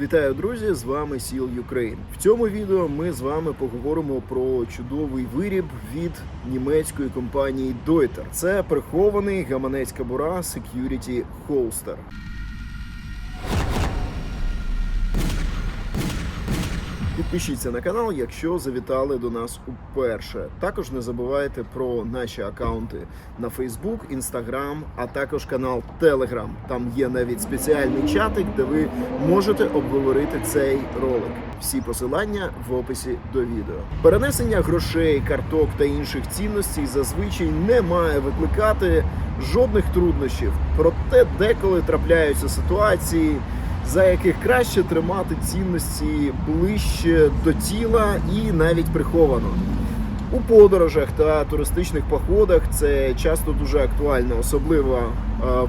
Вітаю, друзі! З вами Сіл Юкрейн. В цьому відео ми з вами поговоримо про чудовий виріб від німецької компанії Deuter. Це прихований гаманець кабура Security Holster. Підпишіться на канал, якщо завітали до нас уперше. Також не забувайте про наші акаунти на Facebook, Instagram, а також канал Telegram. Там є навіть спеціальний чатик, де ви можете обговорити цей ролик. Всі посилання в описі до відео. Перенесення грошей, карток та інших цінностей зазвичай не має викликати жодних труднощів. Проте деколи трапляються ситуації за яких краще тримати цінності ближче до тіла і навіть приховано. У подорожах та туристичних походах це часто дуже актуально, особливо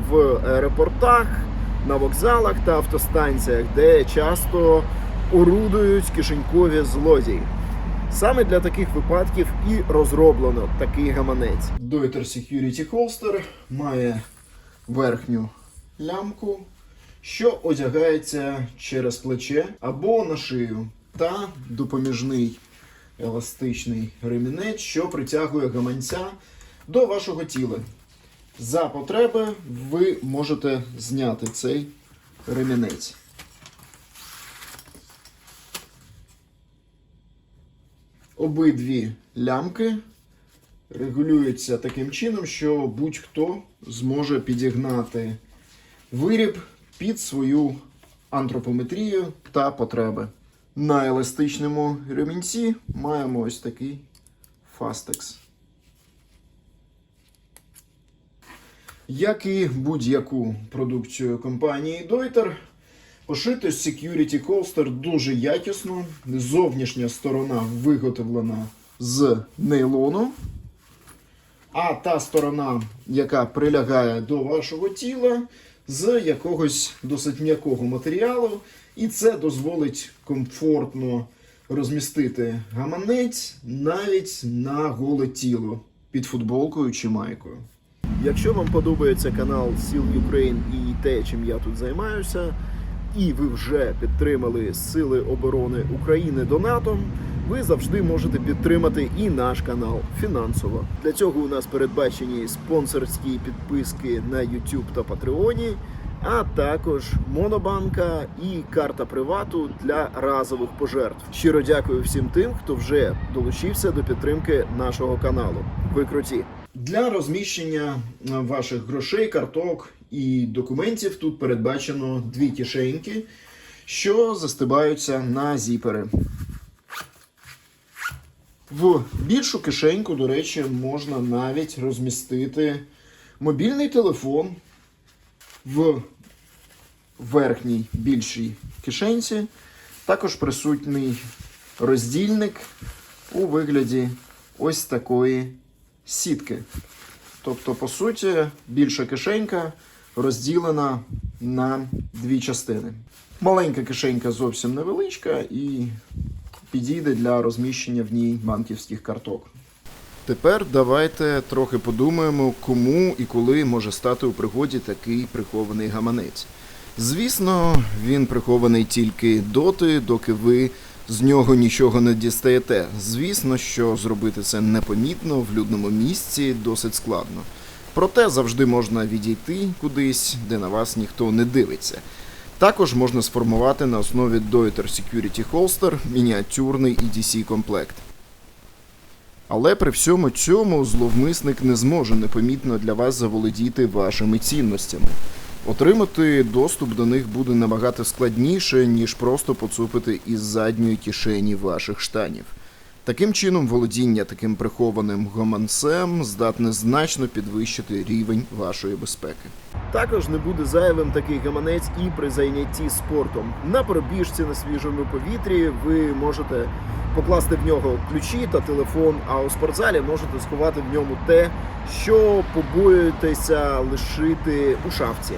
в аеропортах, на вокзалах та автостанціях, де часто орудують кишенькові злодії. Саме для таких випадків і розроблено такий гаманець. Deuter Security Holster має верхню лямку, що одягається через плече або на шию, та допоміжний еластичний ремінець, що притягує гаманця до вашого тіла. За потреби ви можете зняти цей ремінець. Обидві лямки регулюються таким чином, що будь-хто зможе підігнати виріб під свою антропометрію та потреби. На еластичному ремінці маємо ось такий фастекс. Як і будь-яку продукцію компанії Deuter, пошити Security Coaster дуже якісно. Зовнішня сторона виготовлена з нейлону. А та сторона, яка прилягає до вашого тіла, з якогось досить м'якого матеріалу, і це дозволить комфортно розмістити гаманець навіть на голе тіло під футболкою чи майкою. Якщо вам подобається канал Сіл Ukraine і те, чим я тут займаюся, і ви вже підтримали Сили оборони України донатом, ви завжди можете підтримати і наш канал фінансово. Для цього у нас передбачені спонсорські підписки на YouTube та Patreon, а також монобанка і карта привату для разових пожертв. Щиро дякую всім тим, хто вже долучився до підтримки нашого каналу. Ви круті! Для розміщення е, ваших грошей, карток і документів тут передбачено дві кишеньки, що застибаються на зіпери. В більшу кишеньку, до речі, можна навіть розмістити мобільний телефон в верхній більшій кишенці. Також присутній роздільник у вигляді ось такої сітки. Тобто, по суті, більша кишенька розділена на дві частини. Маленька кишенька зовсім невеличка і підійде для розміщення в ній банківських карток. Тепер давайте трохи подумаємо, кому і коли може стати у пригоді такий прихований гаманець. Звісно, він прихований тільки доти, доки ви з нього нічого не дістаєте. Звісно, що зробити це непомітно в людному місці досить складно. Проте завжди можна відійти кудись, де на вас ніхто не дивиться. Також можна сформувати на основі Deuter Security Holster мініатюрний EDC комплект. Але при всьому цьому зловмисник не зможе непомітно для вас заволодіти вашими цінностями. Отримати доступ до них буде набагато складніше, ніж просто поцупити із задньої кишені ваших штанів. Таким чином, володіння таким прихованим гаманцем здатне значно підвищити рівень вашої безпеки. Також не буде зайвим такий гаманець і при зайнятті спортом. На пробіжці на свіжому повітрі ви можете покласти в нього ключі та телефон, а у спортзалі можете сховати в ньому те, що побоюєтеся лишити у шафці.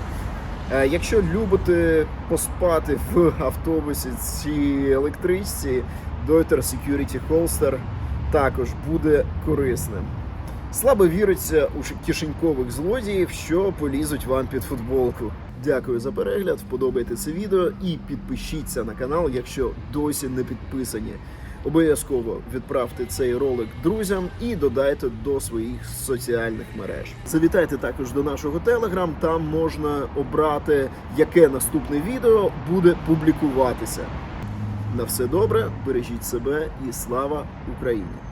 Е, Якщо любите поспати в автобусі чи електричці, Deuter Security Holster також буде корисним. Слабо віриться у кишенькових злодіїв, що полізуть вам під футболку. Дякую за перегляд. Вподобайте це відео і підпишіться на канал, якщо досі не підписані. Обов'язково відправте цей ролик друзям і додайте до своїх соціальних мереж. Завітайте також до нашого телеграм. Там можна обрати, яке наступне відео буде публікуватися. На все добре, бережіть себе і слава Україні!